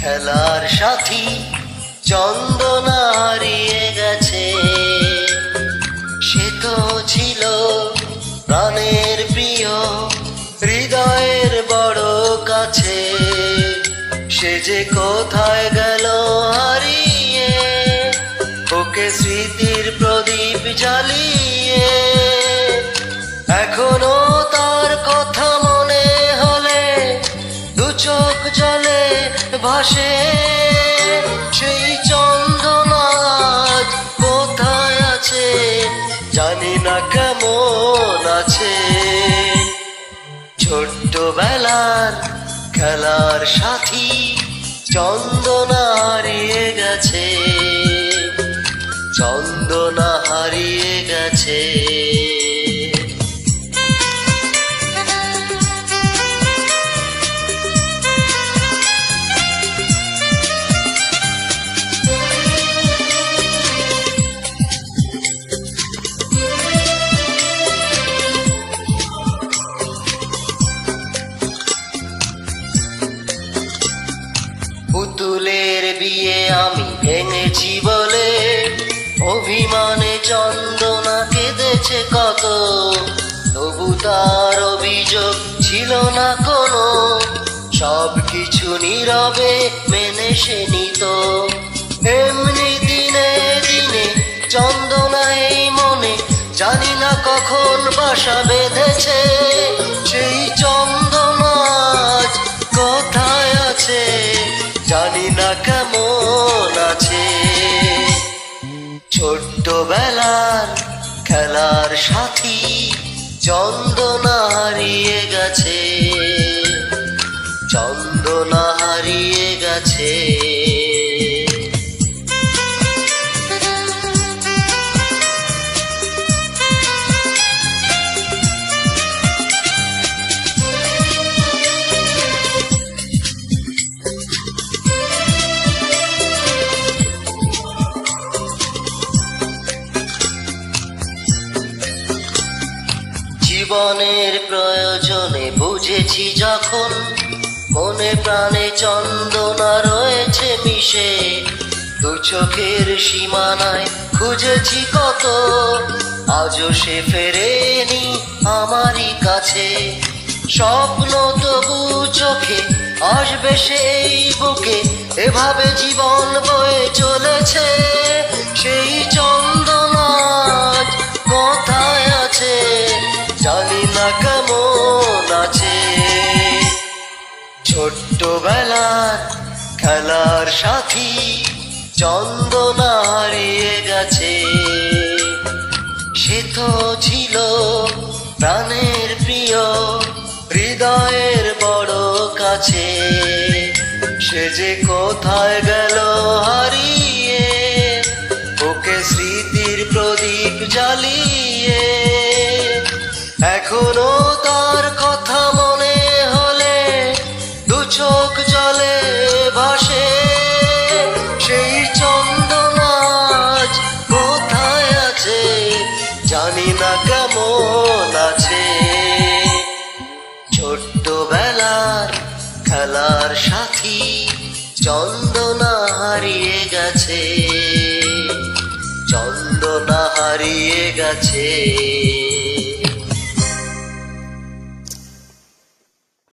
খেলার সাথী চন্দনা হারিয়ে গেছে সে তো ছিল প্রাণের প্রিয়, হৃদয়ের বড় কাছে। সে যে কোথায় গেল ভাসে সেই চন্দনাজ কোথায় আছে? জানি না কেমন আছে। ছোট্টবেলার খেলার সাথী চন্দনা হারিয়ে গেছে। চন্দনা হারিয়ে গেছে। বিয়ে আমি ভেঙেছি বলে অভিমানে চন্দনা কেঁদেছে কত। তবু তার অভিযোগ ছিল না কোনো সব কিছু নীরবে মেনে সে নিত। এমনি দিনে দিনে চন্দনা এই মনে, জানি না কখন বাসা বেঁধেছে, সেই চন্দনা ছোট্টবেলার খেলার সাথী চন্দনা হারিয়ে গেছে। চন্দনা হারিয়ে গেছে। জীবনের প্রয়োজনে বুঝেছি যখন মনে প্রাণে চন্দনা রয়েছে মিশে, দু চোখের সীমানায় খুঁজেছি কত, আজও সে ফেরেনি আমারই কাছে। স্বপ্ন তবু চোখে আসবে সেই বুকে, এভাবে জীবন বয়ে চলেছে, সেই ছোট্টবেলার খেলার সাথী চন্দনা হারিয়ে গেছে। সে তো ছিল প্রাণের প্রিয়, হৃদয়ের বড় কাছে। সে যে কোথায় গেল হারিয়ে, ওকে স্মৃতির প্রদীপ জ্বালিয়ে। এখনও সাথী চন্দনা হারিয়ে গেছে চন্দনা হারিয়ে গেছে।